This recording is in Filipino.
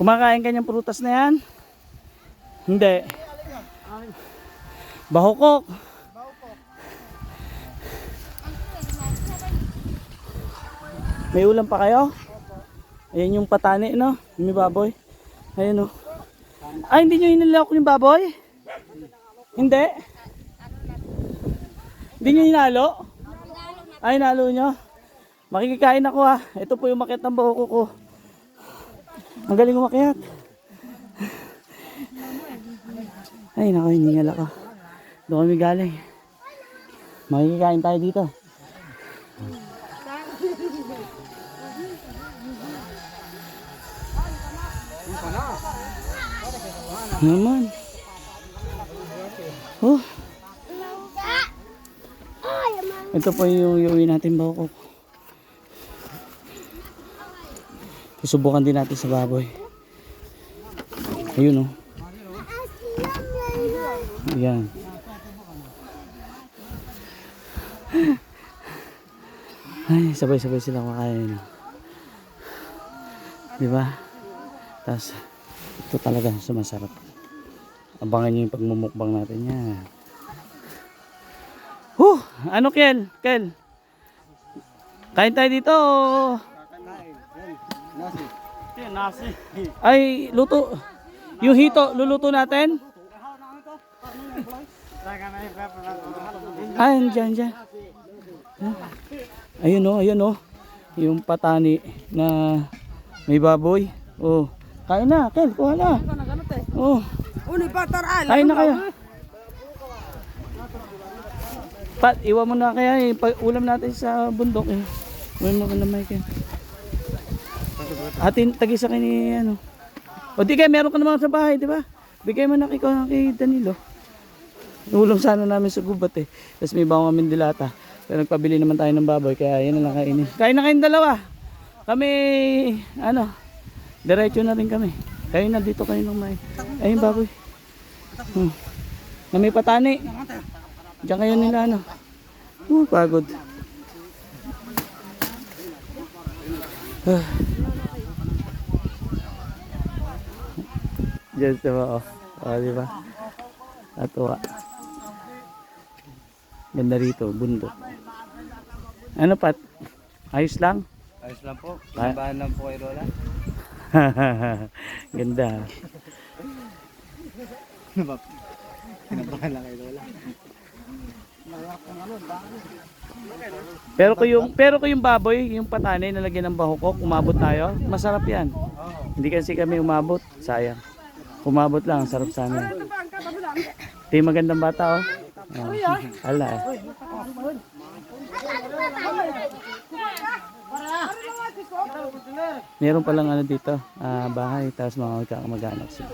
Kumakain ka niyang prutas na yan? Hindi. Bahukok. May ulam pa kayo? Ayan yung patani, no? May baboy. Ayan, no? Ay, hindi nyo hinilok yung baboy? Hindi? Hindi nyo hinalo? Ay, nalo nyo? Makikikain ako ha. Ito po yung makit ng buhok ko. Ang galing umakyat. Ay, naku, hiningal ako. Doon kami galing. Makikikain tayo dito. Naman. Oh. Ito po yung iuwi natin bako. Susubukan din natin sa baboy. Ayun oh. Ayan. Ay, sabay-sabay sila kakain. Di ba? Tapos, ito talaga sumasarap. Abangan nyo yung pagmumukbang natin yan. Huh! Ano Kel? Kel? Kain tayo dito. o- Nasi. Ay, luto. Yung hito, luluto natin? Ay, dyan, dyan. Ayun o, ayun o. Yung patani na may baboy. Oh. Kain na, Kel, kuha na. Oh. Uni patar al. Kain na kayo. Pat, iwan mo na kaya eh. Pag ulam natin sa bundok eh. Uwan mo ka na Michael. Atin, tagi sa kanya ano. O di kaya meron ka naman sa bahay, di ba? Bigay mo na kay, kay Danilo. Ulam sana namin sa gubat eh. Tapos may bawang kami dilata. Pero nagpabili naman tayo ng baboy, kaya yan na lang kainin. Kain na kayong dalawa. Kami, ano, diretso na rin kami. Kayo na dito kayo ng may. Ayun baboy. Hmm. Na may patani. Diyan kayo nila ano. Uh, pagod. Ah. Diyan sa ba oh. Oh, di ba? Atuwa. Ganda rito, bundok. Ano pat? Ayos lang? Ayos lang po. Ay. Simbahan lang po kay Lola. Ganda. Ano ba? Sinabahan lang kay Lola. Pero ko yung pero ko yung baboy, yung patani na lagyan ng bahukok, umabot tayo. Masarap 'yan. Hindi kasi kami umabot, sayang. Umabot lang, sarap sana. Ito yung magandang bata oh. oh. Ala eh. Meron palang ano dito, ah, bahay, tapos mga magkakamag-anak sila.